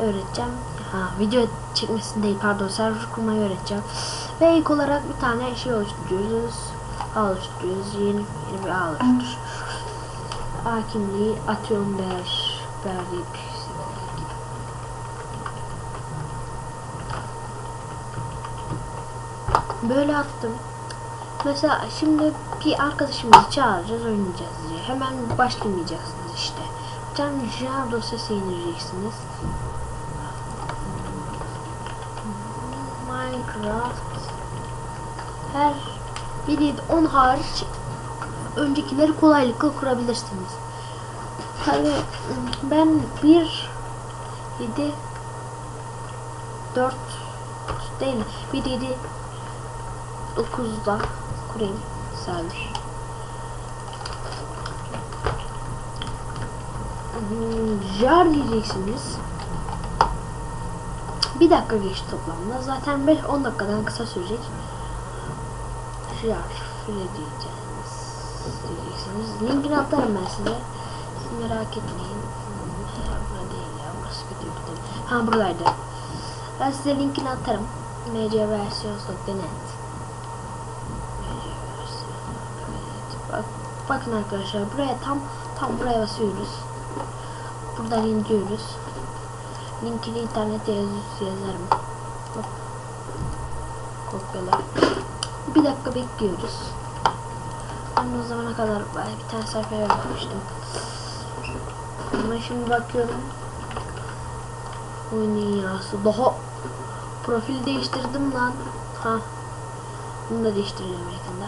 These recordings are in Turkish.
öğreteceğim. Ha, video çekmesini değil pardon server kurmayı öğreteceğim. Ve ilk olarak bir tane şey oluşturuyoruz. Ağ oluşturuyoruz. Yeni, yeni bir ağ oluştur. Kimliği atıyorum ber. Berlik. Böyle attım. Mesela şimdi bir arkadaşımızı çağıracağız, oynayacağız diye. Hemen başlamayacaksınız Bir tane jar dosyası indireceksiniz. Minecraft her biri 10 hariç öncekileri kolaylıkla kurabilirsiniz. Tabi ben 1 7 4 değil 1 7 9'da kurayım server. Jar diyeceksiniz. Bir dakika geçti toplamda. Zaten 5-10 dakikadan kısa sürecek. Jar şöyle diyeceğiz. Diyeceksiniz. Linkini atarım ben size. Siz merak etmeyin. Burada değil ya. Burası kötü bir de. Ha buradaydı. Ben size linkini atarım. mcversiyons.net Bak, bakın arkadaşlar buraya tam tam buraya basıyoruz. Buradan indiriyoruz. Linkini internete yaz yazarım. Hop. Kopyala. Bir dakika bekliyoruz. Ben o zamana kadar bir tane sayfaya bakmıştım. Ama şimdi bakıyorum. Oyun dünyası. Daha profil değiştirdim lan. Ha. Bunu da değiştireceğim yakında.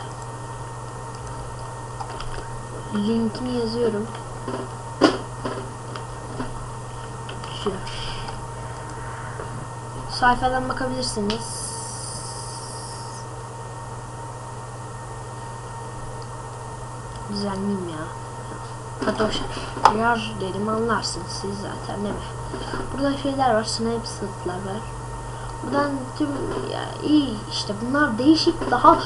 Linkini yazıyorum. Şu. Sayfadan bakabilirsiniz. Düzenleyeyim ya. Fatoş yar dedim anlarsınız siz zaten değil mi? Burada şeyler var, snapshot'lar var. Buradan tüm ya iyi işte bunlar değişik daha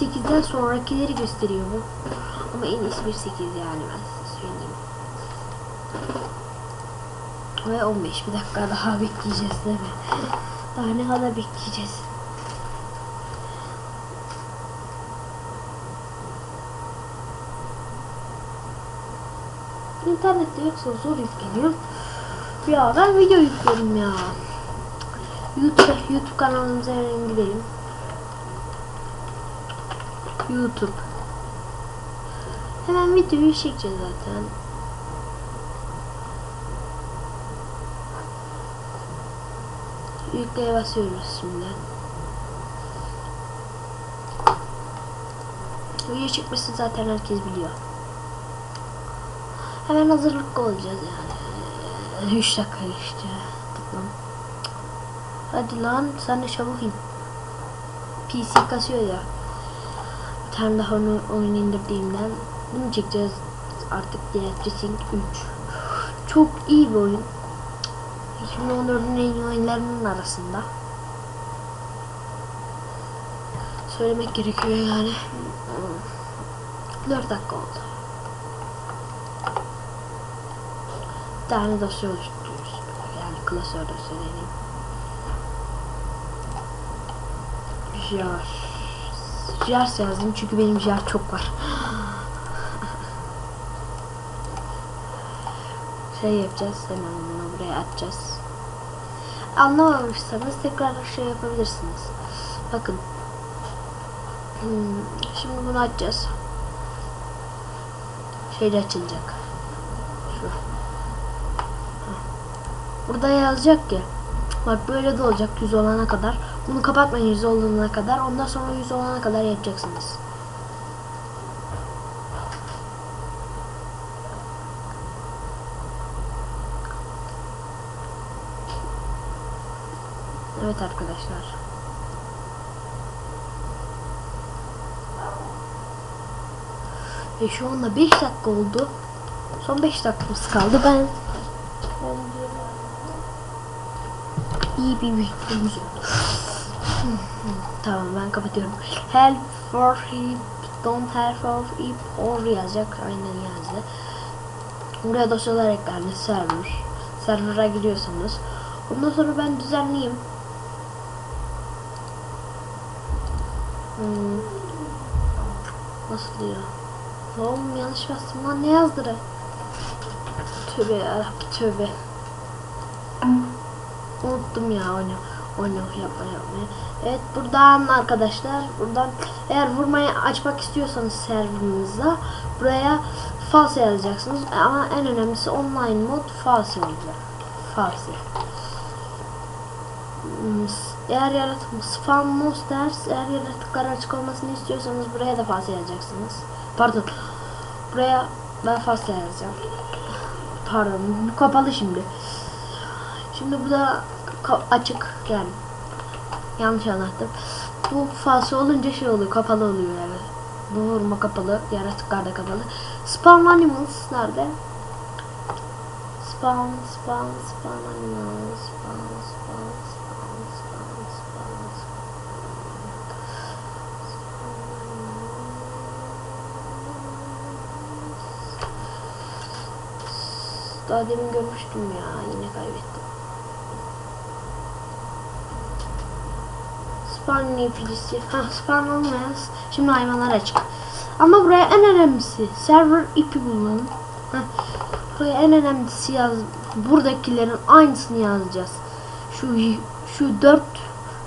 8'den sonrakileri gösteriyor bu. Ama en iyisi 1.8 yani ben size söyleyeyim. Ve 15 bir dakika daha bekleyeceğiz değil mi? Daha ne kadar bekleyeceğiz? İnternette yoksa zor yükleniyor. Ya ben video yüklüyorum ya. YouTube, YouTube kanalımıza hemen gidelim. YouTube. Hemen videoyu çekeceğiz zaten. Yükleye basıyoruz şimdi. Video çekmesi zaten herkes biliyor. Hemen hazırlıklı olacağız yani. 3 dakika işte. Tamam. Hadi lan sen de çabuk in. PC kasıyor ya. Bir tane daha onu oyun indirdiğimden bunu çekeceğiz artık Death Racing 3. Çok iyi bir oyun. 2014'ün en iyi oyunlarının arasında. Söylemek gerekiyor yani. 4 dakika oldu. Bir tane dosya oluşturuyoruz. Yani klasör dosya dediğim. Jar. Jar yazdım çünkü benim jar çok var. Şey yapacağız hemen bunu buraya atacağız. Anlamamışsanız tekrar şey yapabilirsiniz. Bakın. Hmm, şimdi bunu açacağız. Şeyde açılacak. Şu. Burada yazacak ki. Bak böyle de olacak yüz olana kadar. Bunu kapatmayın yüz olana kadar. Ondan sonra yüz olana kadar yapacaksınız. Evet arkadaşlar. Ve şu anda 5 dakika oldu. Son 5 dakikamız kaldı. Ben iyi bir videomuz oldu. tamam ben kapatıyorum. Help for him, don't help for him or yazacak. Aynen yazdı. Buraya dosyalar eklendi. Server. Server'a giriyorsanız Bundan sonra ben düzenleyeyim. Nasıl ya? Oğlum yanlış bastım lan ne yazdıra? Tövbe yarabbim tövbe. Unuttum ya onu. Onu yapma yapmayı. Evet buradan arkadaşlar buradan eğer vurmayı açmak istiyorsanız serverınıza buraya false yazacaksınız ama en önemlisi online mod false olacak. False. Eğer yaratım spam monsters eğer yaratıklar açık olmasını istiyorsanız buraya da false yazacaksınız. Pardon. Buraya ben false yazacağım. Pardon bu kapalı şimdi. Şimdi bu da açık yani. Yanlış anlattım. Bu falso olunca şey oluyor, kapalı oluyor yani. Bu vurma kapalı, yaratıklar da kapalı. Spawn animals nerede? Spawn, spawn, spawn animals, spawn, spawn, spawn, spawn, spawn. Daha demin görmüştüm ya, yine kaybettim. Spawn nefilisi. Ha spawn olmayan şimdi hayvanlar açık. Ama buraya en önemlisi server ipi bulun. Heh. Buraya en önemlisi yaz. Buradakilerin aynısını yazacağız. Şu şu dört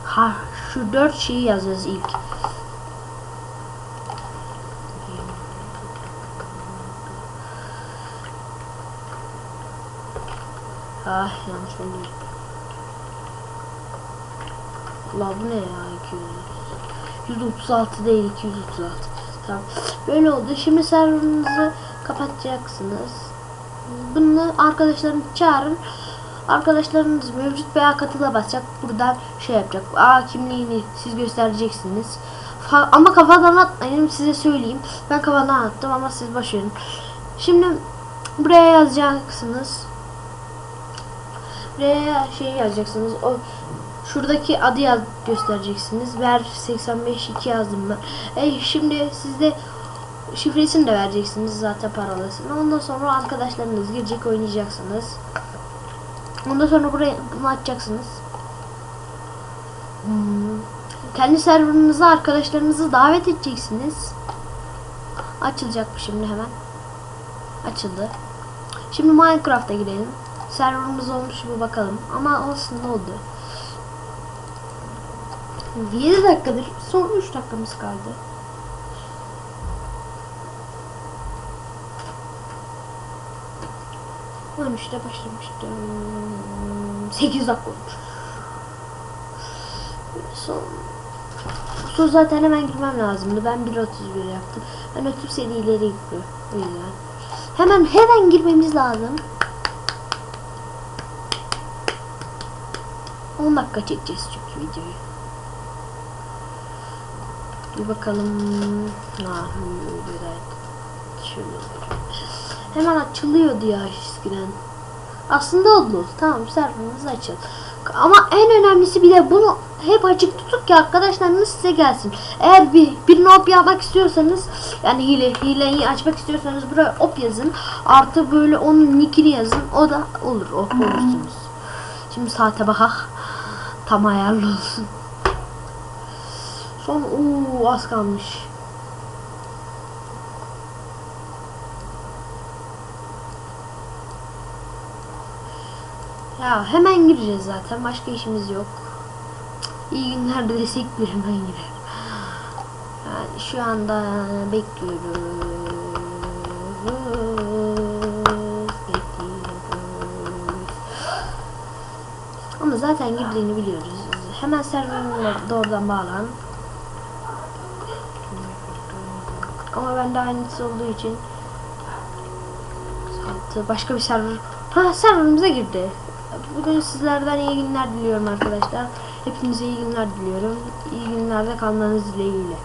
ha şu dört şeyi yazacağız ilk. Ah yanlış oldu. La bu ne ya 200 136 değil 236 Tamam. Böyle oldu. Şimdi serverınızı kapatacaksınız. Bunu arkadaşlarını çağırın. Arkadaşlarınız mevcut veya katıla basacak. Buradan şey yapacak. A kimliğini siz göstereceksiniz. Fa- ama kafadan atmayın size söyleyeyim. Ben kafadan attım ama siz başlayın şimdi buraya yazacaksınız buraya şey yazacaksınız o şuradaki adı yaz göstereceksiniz. Ver 85 2 yazdım ben. E şimdi sizde şifresini de vereceksiniz zaten paralısını. Ondan sonra arkadaşlarınız girecek oynayacaksınız. Ondan sonra buraya bunu açacaksınız. Hmm. Kendi serverınıza arkadaşlarınızı davet edeceksiniz. Açılacak bu şimdi hemen. Açıldı. Şimdi Minecraft'a girelim. Serverımız olmuş mu bakalım. Ama olsun ne oldu. 7 dakikadır. Son 3 dakikamız kaldı. On üçte başlamıştım. 8 dakika olmuş. Son Son zaten hemen girmem lazımdı. Ben 1.31 yaptım. Ben ötüp serileri gidiyor. O yüzden. Hemen hemen girmemiz lazım. 10 dakika çekeceğiz çünkü videoyu. Bir bakalım. Videodaydı. Şöyle. Hemen açılıyordu ya eskiden. Aslında oldu. Tamam serverımız açıl. Ama en önemlisi bir de bunu hep açık tutup ki arkadaşlarınız size gelsin. Eğer bir bir op yapmak istiyorsanız yani hile hileyi açmak istiyorsanız buraya op yazın. Artı böyle onun nickini yazın. O da olur. Op olursunuz. Şimdi saate bakak. Tam ayarlı olsun. Son uuu az kalmış. Ya hemen gireceğiz zaten. Başka işimiz yok. İyi günler de desek bir hemen girer. Yani şu anda. Bekliyoruz. Zaten girdiğini biliyoruz. Hemen serverına doğrudan bağlan. Ama bende aynısı olduğu için. Başka bir server. Ha serverımıza girdi. Bugün sizlerden iyi günler diliyorum arkadaşlar. Hepinize iyi günler diliyorum. İyi günlerde kalmanız dileğiyle.